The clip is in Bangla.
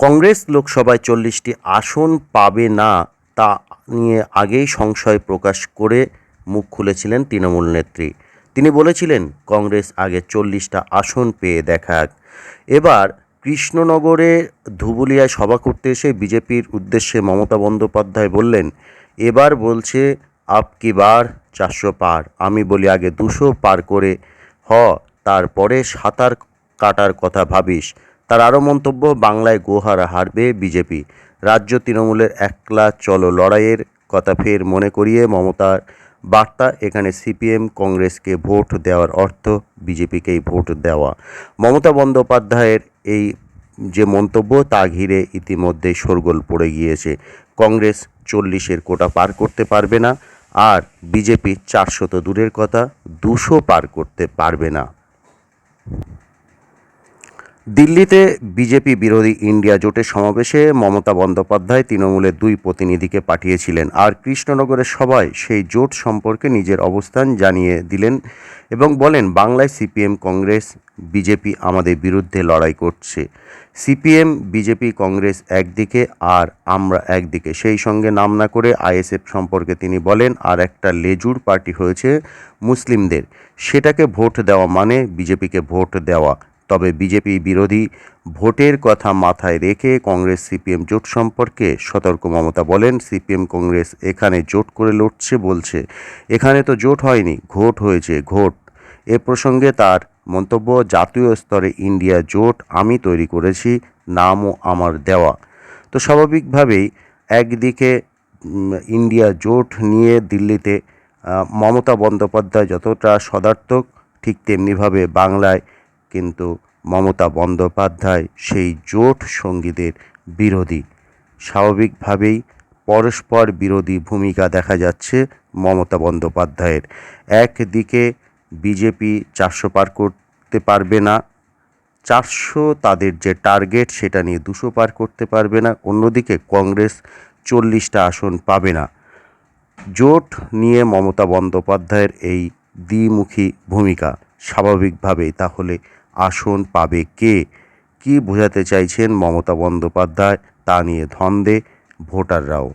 কংগ্রেস লোকসভায় চল্লিশটি আসন পাবে না তা নিয়ে আগেই সংশয় প্রকাশ করে মুখ খুলেছিলেন তৃণমূল নেত্রী। তিনি বলেছিলেন, কংগ্রেস আগে চল্লিশটা আসন পেয়ে দেখাক। এবার কৃষ্ণনগরে ধুবুলিয়ায় সভা করতে এসে বিজেপির উদ্দেশ্যে মমতা বন্দ্যোপাধ্যায় বললেন, এবার বলছে, আপ কি বার চারশো পার। আমি বলি, আগে দুশো পার করে হ, তারপরে সাঁতার কাটার কথা ভাবিস। তার আরও মন্তব্য, বাংলায় গোহারা হারবে বিজেপি। রাজ্য তৃণমূলের একলা চলো লড়াইয়ের কথা ফের মনে করিয়ে মমতার বার্তা। এখানে সিপিএম কংগ্রেসকে ভোট দেওয়ার অর্থ বিজেপিকেই ভোট দেওয়া। মমতা বন্দ্যোপাধ্যায়ের এই যে মন্তব্য, তা ঘিরে ইতিমধ্যেই শোরগোল পড়ে গিয়েছে। কংগ্রেস চল্লিশের কোটা পার করতে পারবে না, আর বিজেপি চারশো তো দূরের কথা, দুশো পার করতে পারবে না। দিল্লিতে বিজেপি বিরোধী ইন্ডিয়া জোটের সমাবেশে মমতা বন্দ্যোপাধ্যায় তৃণমূলের দুই প্রতিনিধিকে পাঠিয়েছিলেন আর কৃষ্ণনগরের সবাই সেই জোট সম্পর্কে নিজের অবস্থান জানিয়ে দিলেন এবং বলেন, বাংলায় সিপিএম, কংগ্রেস, বিজেপি আমাদের বিরুদ্ধে লড়াই করছে। সিপিএম, বিজেপি, কংগ্রেস একদিকে আর আমরা একদিকে। সেই সঙ্গে নাম না করে আইএসএফ সম্পর্কে তিনি বলেন, আর একটা লেজুর পার্টি হয়েছে মুসলিমদের। সেটাকে ভোট দেওয়া মানে বিজেপিকে ভোট দেওয়া। তবে বিজেপি বিরোধী ভোটের কথা মাথায় রেখে কংগ্রেস সিপিএম জোট সম্পর্কে সতর্ক মমতা বলেন, সিপিএম কংগ্রেস এখানে জোট করে লড়ছে বলছে। এখানে তো জোট হয়নি, ঘোট হয়েছে, ঘোট। এ প্রসঙ্গে তার মন্তব্য, জাতীয় স্তরে ইন্ডিয়া জোট আমি তৈরি করেছি, নামও আমার দেওয়া। তো স্বাভাবিকভাবেই একদিকে ইন্ডিয়া জোট নিয়ে দিল্লিতে মমতা বন্দ্যোপাধ্যায় যতটা সদার্থক, ঠিক তেমনিভাবে বাংলায় কিন্তু মমতা বন্দ্যোপাধ্যায় সেই জোট সঙ্গীদের বিরোধী। স্বাভাবিকভাবেই পরস্পর বিরোধী ভূমিকা দেখা যাচ্ছে মমতা বন্দ্যোপাধ্যায়ের। একদিকে বিজেপি চারশো পার করতে পারবে না, চারশো তাদের যে টার্গেট সেটা নিয়ে দুশো পার করতে পারবে না, অন্যদিকে কংগ্রেস চল্লিশটা আসন পাবে না। জোট নিয়ে মমতা বন্দ্যোপাধ্যায়ের এই দ্বিমুখী ভূমিকা স্বাভাবিকভাবেই তাহলে আসন পাবে কে? কি বোঝাতে চাইছেন মমতা বন্দ্যোপাধ্যায়? তা নিয়ে ধন্দে ভোটাররাও।